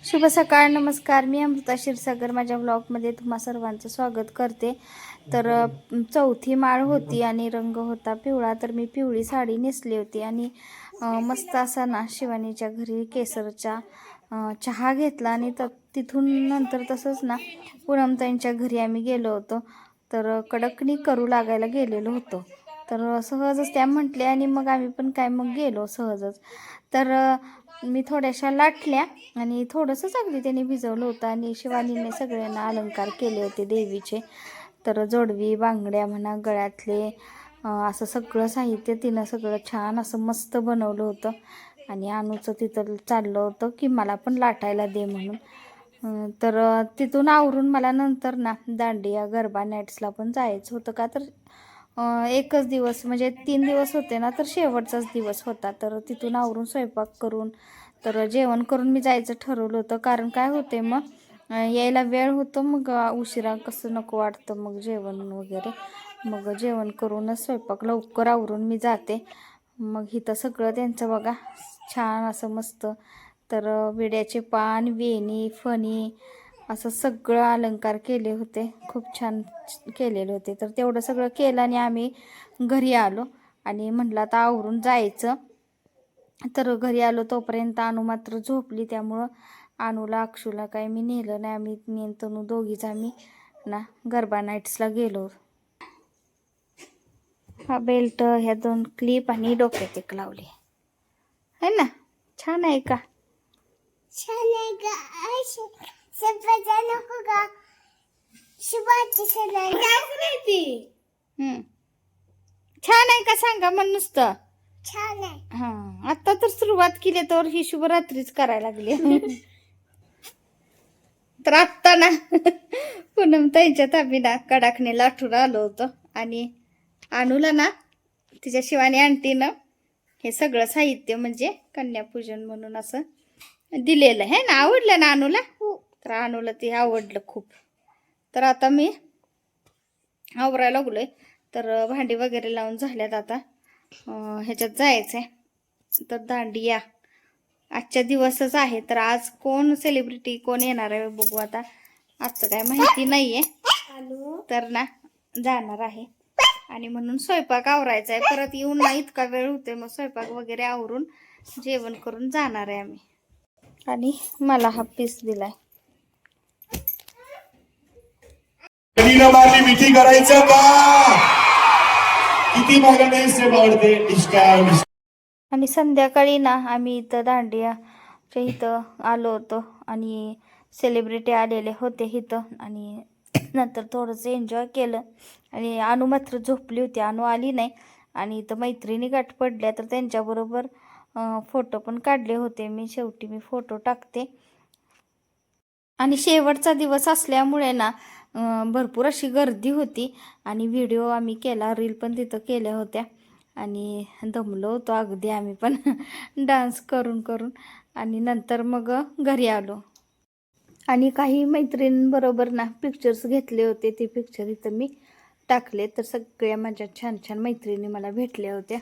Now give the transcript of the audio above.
शुभ सकाळ नमस्कार. मी अमृता क्षीरसागर. माझ्या ब्लॉगमध्ये तुम्हा सर्वांचं स्वागत करते. तर चौथी माळ होती आणि रंग होता पिवळा तर मी पिवळी साडी नेसली होती आणि मस्त असा ना शिवानीच्या घरी केसरचा चहा घेतला आणि त तिथून नंतर तसंच ना पूनमताईंच्या घरी आम्ही गेलो होतो. तर कडकणी करू लागायला गेलेलो होतो. तर सहजच त्या म्हटले आणि मग आम्ही पण काय मग गेलो सहजच. तर मी थोड्याशा लाटल्या आणि थोडंसंच अगदी त्याने भिजवलं होतं आणि शिवानीने सगळ्यांना अलंकार केले होते देवीचे. तर जोडवी बांगड्या म्हणा गळ्यातले असं सगळं साहित्य तिनं सगळं छान असं मस्त बनवलं होतं. आणि अनुचं तिथं चाललं होतं की मला पण लाटायला दे म्हणून. तर तिथून आवरून मला नंतर ना दांडिया गरबा नाईट्सला पण जायचं होतं का तर एकच दिवस म्हणजे तीन दिवस होते ना तर शेवटचाच दिवस होता. तर तिथून आवरून स्वयंपाक करून तर जेवण करून मी जायचं ठरवलं होतं. कारण काय होते मग यायला वेळ होतो मग उशिरा कसं नको वाटतं मग जेवण वगैरे. मग जेवण करूनच स्वयंपाक लवकर आवरून मी जाते. मग इथं सगळं त्यांचं बघा छान असं मस्त. तर विड्याचे पान वेणी फणी असं सगळं अलंकार केले होते. खूप छान केलेले होते. तर तेवढं सगळं केलं आणि आम्ही घरी आलो. आणि म्हटलं आता आवरून जायचं. तर घरी आलो तोपर्यंत अनु मात्र झोपली. त्यामुळं अनुला अक्षूला काही मी नेलं नाही. आम्ही मी आणि तनू दोघीच आम्ही ना गरबा नाईट्सला गेलो. हा बेल्ट ह्या दोन क्लिप आणि डोक्यात एक लावली. है ना? छान आहे का? छान आहे का? सफाचा नको का शुभाची हम्म. छान आहे का सांगा मग नुसतं छान आहे हा आता तर सुरुवात केली तर ही शुभरात्रीच करायला लागली तर आत्ता ना पूनम ताईच्यात आम्ही ना कडाकने लाठून आलो होतो आणि अनुला ना तिच्या शिवानी आंटीनं हे सगळं साहित्य म्हणजे कन्यापूजन म्हणून असं दिलेलं आहे ना? आवडलं ना अनुला? तर अनुला ते आवडलं खूप. तर आता मी आवरायला लागलोय. तर भांडी वगैरे लावून झाल्यात आता. ह्याच्यात जायचं आहे तर दांडिया आजच्या दिवसच आहे तर आज कोण सेलिब्रिटी कोण येणार आहे बघू आता. आजचं काय माहिती नाही आहे तर ना जाणार आहे. आणि म्हणून स्वयंपाक आवरायचा आहे परत येऊन ना इतका वेळ होते मग स्वयंपाक वगैरे आवरून जेवण करून जाणार आहे आम्ही. आणि मला हा पीस दिलाय. कधीला मारली मिठी करायचं का? किती मागणे स्टेप आवडते आणि संध्याकाळी ना आम्ही इथं दांडियाच्या इथं आलो होतो आणि सेलिब्रिटी आलेले होते इथं आणि नंतर थोडंसं एन्जॉय केलं. आणि अनु मात्र झोपली होती अनु आली नाही. आणि इथं मैत्रिणी गाठ पडल्या तर त्यांच्याबरोबर फोटो पण काढले होते. मी शेवटी मी फोटो टाकते. आणि शेवटचा दिवस असल्यामुळे ना भरपूर अशी गर्दी होती आणि व्हिडिओ आम्ही केला रील पण तिथं केल्या होत्या. आणि दमलो होतो अगदी आम्ही पण. डान्स करून करून. आणि नंतर मग घरी आलो. आणि काही मैत्रिणींबरोबर ना पिक्चर्स घेतले होते. ते पिक्चर इथं मी टाकले. तर सगळ्या माझ्या छान छान मैत्रिणी मला भेटल्या होत्या.